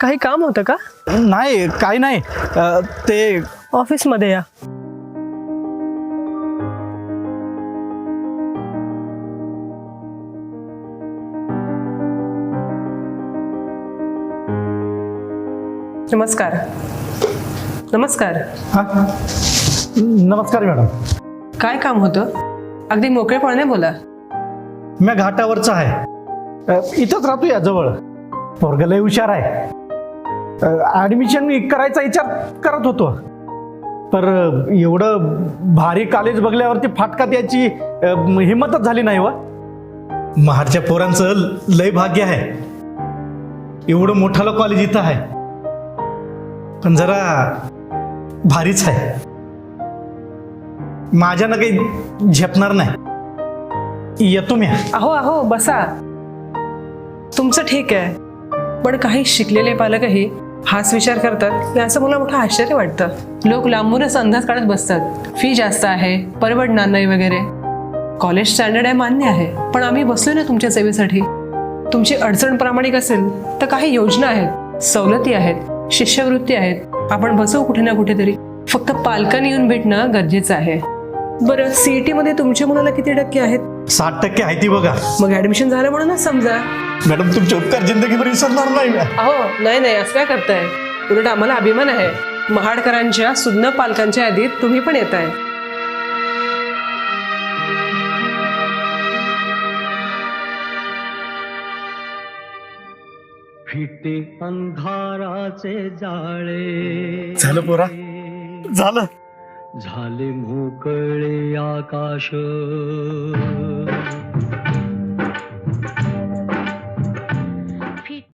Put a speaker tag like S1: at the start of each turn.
S1: काही काम होतं का?
S2: नाही काही नाही. अ, ते
S1: ऑफिसमध्ये या. नमस्कार. नमस्कार.
S2: हा? नमस्कार मॅडम.
S1: काय काम होतं? अगदी मोकळेपणाने बोला.
S2: मी घाटावरचा आहे. अ, इथंच राहतो या जवळ. पोरग लय हुशार आहे. ॲडमिशन करायचा विचार करत होतो. पर अ, एवढं भारी कॉलेज बघल्यावरती फाटका त्याची हिंमतच झाली नाही व. महाडच्या पोरांचं लय भाग्य आहे. एवढं मोठालं कॉलेज इथं आहे. पण जरा भारीच आहे. माझ्यानं काही झेपणार नाही. येतो मी.
S1: अहो अहो बसा. तुमचं ठीक आहे. पण काही शिकलेले पालकही हाच विचार करतात. याचं मला मोठं आश्चर्य वाटतं. लोक लांबूनच अंदाज काढत बसतात. फी जास्त आहे परवडणार नाही वगैरे. कॉलेज स्टँडर्ड आहे मान्य आहे पण आम्ही बसलो ना तुमच्या सेवेसाठी. तुमची अडचण प्रामाणिक असेल तर काही योजना आहेत. सवलती आहेत शिष्यवृत्ती आहेत. आपण बसवू कुठे ना कुठेतरी. फक्त पालकांनी येऊन भेटणं गरजेचं आहे. बरं सीईटी मध्ये तुमच्या मुलाला किती टक्के आहेत?
S2: साठ टक्के आहे ती बघा.
S1: मग ऍडमिशन झालं म्हणूनच समजा.
S2: मॅडम तुमचे उपकार जिंदगीभर विसरणार नाही.
S1: अहो नाही नाही असं काय करताय? उलट आम्हाला अभिमान आहे. महाडकरांच्या सुज्ञ पालकांच्या यादीत तुम्ही पण येत आहे
S3: फिटे अंधाराचे जाळे.
S2: झालं पोरा? झालं.
S3: झाले मोकळे आकाश.